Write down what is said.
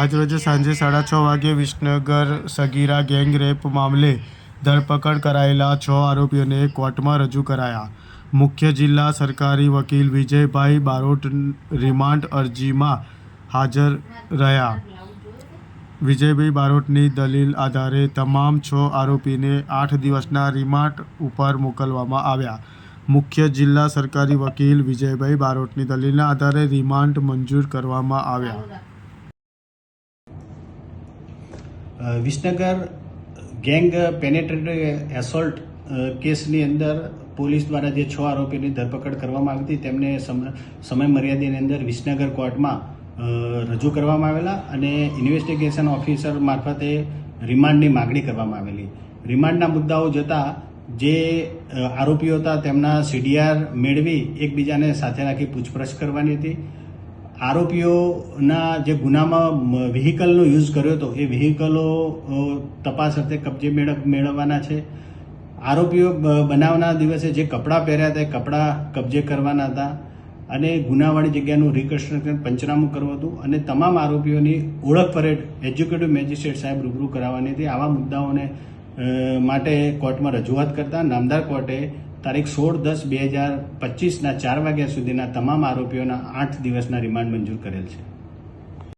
આજરોજ સાંજે સાડા છ વાગ્યે વિસનગર સગીરા ગેંગ રેપ મામલે ધરપકડ કરાયેલા છ આરોપીઓને કોર્ટમાં રજૂ કરાયા. મુખ્ય જિલ્લા સરકારી વકીલ વિજયભાઈ બારોટ રિમાન્ડ અરજીમાં હાજર રહ્યા. વિજયભાઈ બારોટની દલીલ આધારે તમામ છ આરોપીને આઠ દિવસના રિમાન્ડ ઉપર મોકલવામાં આવ્યા. મુખ્ય જિલ્લા સરકારી વકીલ વિજયભાઈ બારોટની દલીલના આધારે રિમાન્ડ મંજૂર કરવામાં આવ્યા. વિસનગર ગેંગ પેનેટ્રેટિવ એસોલ્ટ કેસની અંદર પોલીસ દ્વારા જે છ આરોપીની ધરપકડ કરવામાં આવી હતી, તેમને સમય મર્યાદાની અંદર વિસનગર કોર્ટમાં રજૂ કરવામાં આવેલા અને ઇન્વેસ્ટિગેશન ઓફિસર મારફતે રિમાન્ડની માગણી કરવામાં આવેલી. રિમાન્ડના મુદ્દાઓ જતાં જે આરોપીઓ હતા, તેમના સીડીઆર મેળવી એકબીજાને સાથે રાખી પૂછપરછ કરવાની હતી. આરોપીઓના જે ગુનામાં વ્હીકલનો યુઝ કર્યો હતો, એ વ્હીકલો તપાસ અર્થે કબજે મેળવ મેળવવાના છે. આરોપીઓ બનાવના દિવસે જે કપડાં પહેર્યા હતા, એ કપડાં કબજે કરવાના હતા અને ગુનાવાળી જગ્યાનું રિકન્સ્ટ્રક્શન પંચનામું કરવું હતું અને તમામ આરોપીઓની ઓળખ પરેડ એજ્યુકેટિવ મેજિસ્ટ્રેટ સાહેબ રૂબરૂ કરાવવાની હતી. આવા મુદ્દાઓને માટે કોર્ટમાં રજૂઆત કરતા નામદાર કોર્ટે તારીખ સોળ દસ બે હજાર પચીસના ચાર વાગ્યા સુધીના તમામ આરોપીઓના આઠ દિવસના રિમાન્ડ મંજૂર કરેલ છે.